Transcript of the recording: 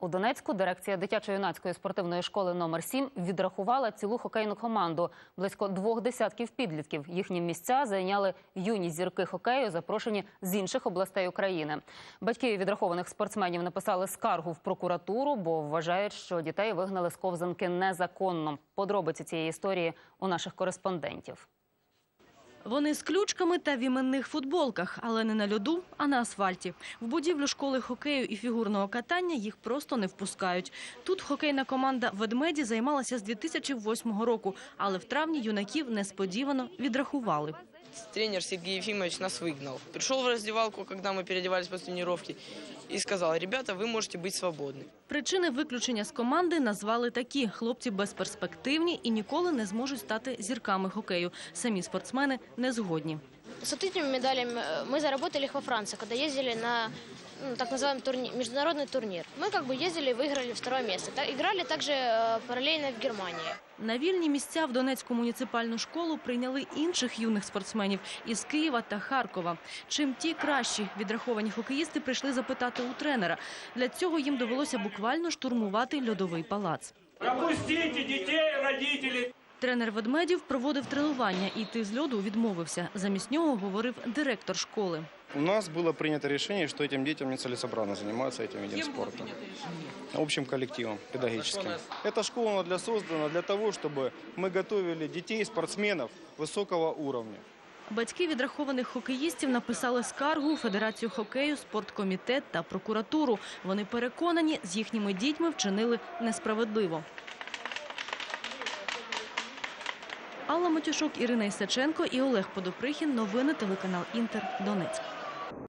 У Донецьку дирекція дитячо-юнацької спортивної школи номер 7 відрахувала цілу хокейну команду. Близько двох десятків підлітків. Їхні місця зайняли юні зірки хокею, запрошені з інших областей України. Батьки відрахованих спортсменів написали скаргу в прокуратуру, бо вважають, що дітей вигнали з ковзанки незаконно. Подробиці цієї історії у наших кореспондентів. Вони з ключками та в іменних футболках, але не на льоду, а на асфальті. В будівлю школи хокею і фігурного катання їх просто не впускають. Тут хокейна команда «Ведмеді» займалася з 2008 року, але в травні юнаків несподівано відрахували Тренер Сергей Ефимович нас выгнал. Пришел в раздевалку, когда мы переодевались после тренировки, и сказал, ребята, вы можете быть свободны. Причини виключення з команди назвали такі: хлопці безперспективні і ніколи не зможуть стати зірками хокею. Самі спортсмени не згодні. С вот этими медалями э, мы заработали их во Франции, когда ездили на ну, так называемый турни- международный турнир. Мы как бы ездили и выиграли второе место. Та- играли также э, параллельно в Германии. На вільні місця в Донецьку муніципальну школу прийняли інших юних спортсменів із Києва та Харкова. Чим ті кращі відраховані хокеїсти прийшли запитати у тренера. Для цього їм довелося буквально штурмувати льодовий палац. Пропустите детей, родителей. Тренер ведмедів проводив тренування і йти з льоду відмовився. Замість нього говорив директор школи. У нас было принято решение, что этим детям нецелесообразно заниматься этим видом спорта. Общим коллективом, педагогическим. Эта школа она для создана для того, чтобы мы готовили детей, спортсменов высокого уровня. Батьки відрахованих хокеїстів написали скаргу у Федерацію хокею, спорткомітет та прокуратуру. Вони переконані, з їхніми дітьми вчинили несправедливо. Алла Матюшук, Ірина Ісаченко і Олег Подоприхін. Новини телеканал Інтер. Донецьк.